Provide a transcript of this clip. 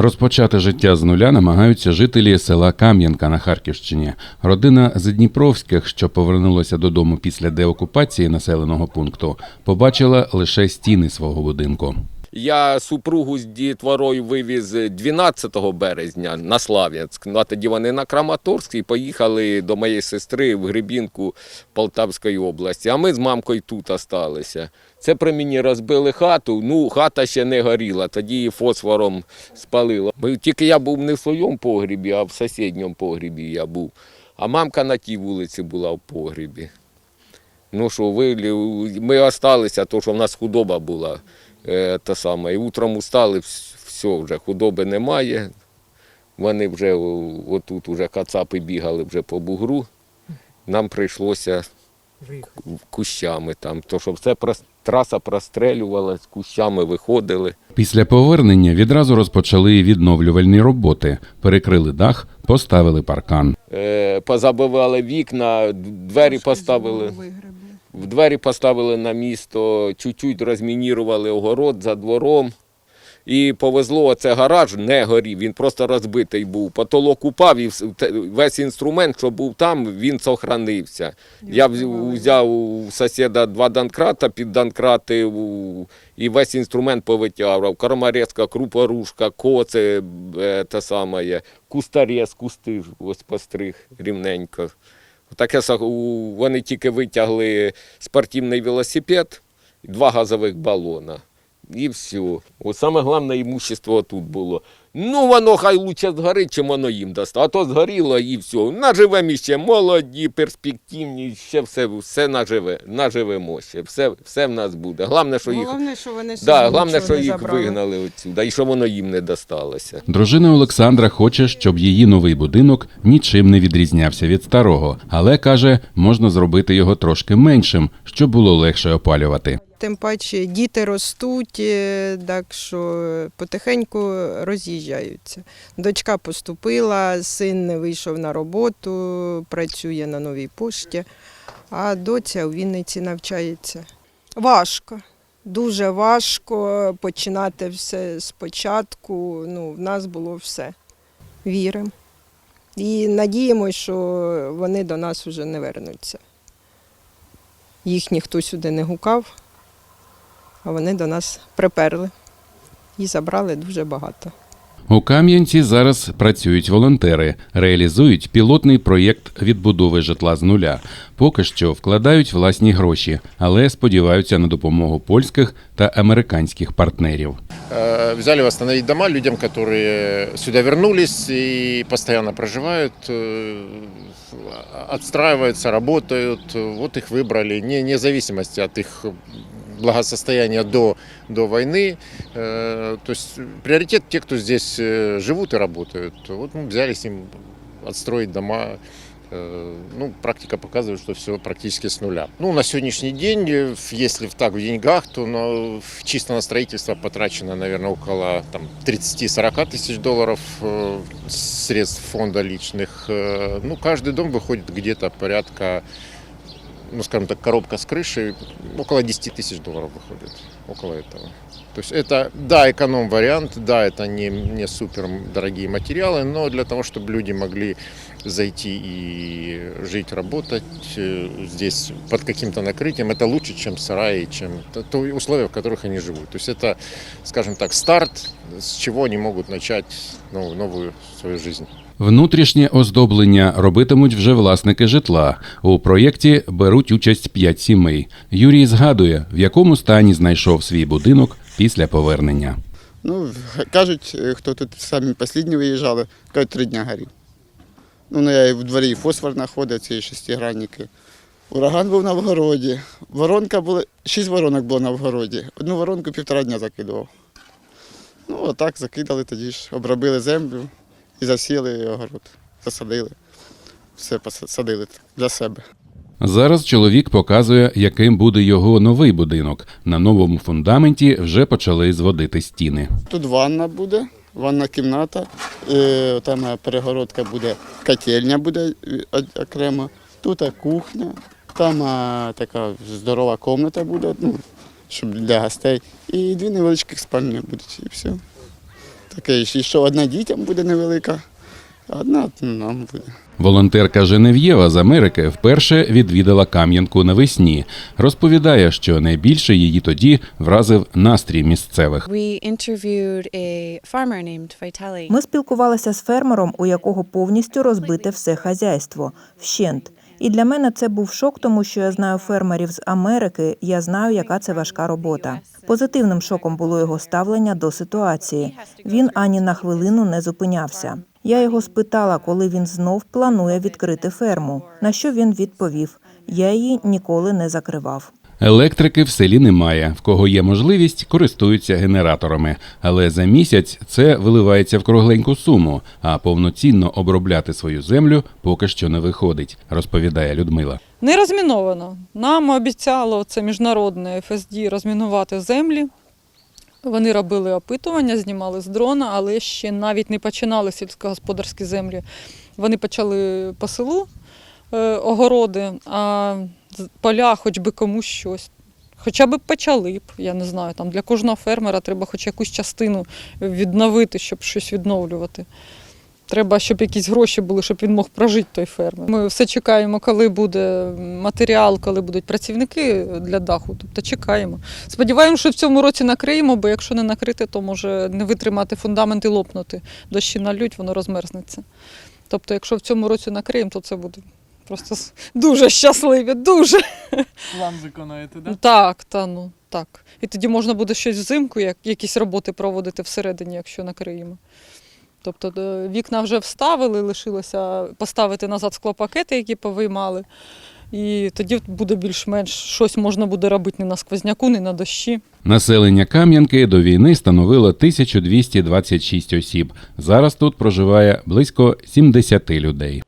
Розпочати життя з нуля намагаються жителі села Кам'янка на Харківщині. Родина з Дніпровських, що повернулася додому після деокупації населеного пункту, побачила лише стіни свого будинку. Я супругу з дітворою вивіз 12 березня на Слав'янськ. Ну, а тоді вони на Краматорськ і поїхали до моєї сестри в Гребінку Полтавської області. А ми з мамкою тут осталися. Це при мені розбили хату. Ну, хата ще не горіла, тоді її фосфором спалило. Тільки я був не в своєму погрібі, а в сусідньому погрібі я був. А мамка на тій вулиці була в погрібі. Ну що, ви, ми осталися, то що в нас худоба була. Е, та саме. І утром устали, все, вже худоби немає. Вони вже отут уже кацапи бігали вже по бугру. Нам прийшлося кущами там, то що все траса прострелювалась, кущами виходили. Після повернення відразу розпочали відновлювальні роботи, перекрили дах, поставили паркан. Е, позабивали вікна, двері поставили. В двері поставили на місто, чуть-чуть розмінірували огород за двором. І повезло, оце гараж не горів, він просто розбитий був. Потолок упав і весь інструмент, що був там, він сохранився. Я взяв у сусіда два данкрата, під данкрати і весь інструмент повитягував. Корморезка, крупорушка, коце, е, те саме, кустарез, кусти ось постриг рівненько. Таке вони тільки витягли спортивний велосипед, два газових балона. І все. От саме головне імущество тут було. Ну, воно хай лучше згорить, чим воно їм дасть. А то згоріло і все. Наживемо ще молоді, перспективні, ще все, все наживе, наживемо ще. Все, все в нас буде. Головне, що їх, Головне, що вони да, головне, що їх забрали. вигнали отсюда, і що воно їм не досталося. Дружина Олександра хоче, щоб її новий будинок нічим не відрізнявся від старого, але каже, можна зробити його трошки меншим, щоб було легше опалювати. Тим паче діти ростуть, е, так що потихеньку роз'їжджаються. Дочка поступила, син не вийшов на роботу, працює на новій пошті, а доця у Вінниці навчається. Важко. Дуже важко починати все спочатку. Ну, в нас було все. Віримо. І надіємося, що вони до нас вже не вернуться. Їх ніхто сюди не гукав, а вони до нас приперли і забрали дуже багато. У Кам'янці зараз працюють волонтери, реалізують пілотний проєкт відбудови житла з нуля. Поки що вкладають власні гроші, але сподіваються на допомогу польських та американських партнерів. Э, Взяли восстановить дома людям, которые сюда вернулись и постоянно проживают, э, отстраиваются, работают. Вот их выбрали, не, вне зависимости от их благосостояния до, до войны. Э, То есть приоритет те, кто здесь э, живут и работают. Вот мы взялись им отстроить дома. Э, Ну, практика показывает, что все практически с нуля. Ну, на сегодняшний день, если так в деньгах, то в- чисто на строительство потрачено, наверное, около там, 30-40 тысяч долларов средств фонда личных. Ну, каждый дом выходит где-то порядка, ну, скажем так, коробка с крышей, около 10 тысяч долларов выходит. Около этого. То есть это, да, эконом-вариант, да, это не, не супер дорогие материалы, но для того, чтобы люди могли зайти и жить, работать э, здесь под каким-то накрытием, это лучше, чем сараи, чем то, то условия, в которых они живут. То есть это, скажем так, старт, с чего они могут начать новую, новую свою жизнь. Внутрішнє оздоблення робитимуть вже власники житла. У проєкті беруть участь п'ять сімей. Юрій згадує, в якому стані знайшов свій будинок після повернення. Ну, кажуть, е, хто тут самі останні виїжджали, кажуть, три дня горів. Ну, ну, я і в дворі і фосфор знаходив, ці шестигранники. Ураган був на вгороді. Воронка була, шість воронок було на вгороді. Одну воронку півтора дня закидував. Ну, отак закидали тоді ж, обробили землю і засіяли огород. Засадили. Все посадили для себе. Зараз чоловік показує, яким буде його новий будинок. На новому фундаменті вже почали зводити стіни. Тут ванна буде, ванна кімната, там перегородка буде, котельня буде окремо, тут кухня, там е, така здорова кімната буде, ну, щоб для гостей. І дві невеличкі спальні будуть, і все. таке, і що одна дітям буде невелика, одна нам буде. Волонтерка Женев'єва з Америки вперше відвідала Кам'янку навесні. Розповідає, що найбільше її тоді вразив настрій місцевих. Ми спілкувалися з фермером, у якого повністю розбите все хазяйство вщент. І для мене це був шок, тому що я знаю фермерів з Америки. Я знаю, яка це важка робота. Позитивним шоком було його ставлення до ситуації. Він ані на хвилину не зупинявся. Я його спитала, коли він знов планує відкрити ферму. На що він відповів: я її ніколи не закривав. Електрики в селі немає. В кого є можливість, користуються генераторами. Але за місяць це виливається в кругленьку суму, а повноцінно обробляти свою землю поки що не виходить, розповідає Людмила. Не розміновано. Нам обіцяло це міжнародне ФСД розмінувати землі. Вони робили опитування, знімали з дрона, але ще навіть не починали сільськогосподарські землі. Вони почали по селу е, огороди, а поля хоч би комусь щось. Хоча б почали б, я не знаю, там для кожного фермера треба хоч якусь частину відновити, щоб щось відновлювати. Треба, щоб якісь гроші були, щоб він мог прожити той фермер. Ми все чекаємо, коли буде матеріал, коли будуть працівники для даху. Тобто чекаємо. Сподіваємося, що в цьому році накриємо, бо якщо не накрити, то може не витримати фундамент і лопнути. Дощі нальють, воно розмерзнеться. Тобто, якщо в цьому році накриємо, то це буде просто дуже щасливі, дуже. План виконаєте, да? Так, та ну так. І тоді можна буде щось взимку, як, якісь роботи проводити всередині, якщо накриємо. Тобто е, вікна вже вставили, лишилося поставити назад склопакети, які повиймали. І тоді буде більш-менш щось можна буде робити не на сквозняку, не на дощі. Населення Кам'янки до війни становило 1226 осіб. Зараз тут проживає близько 70 людей.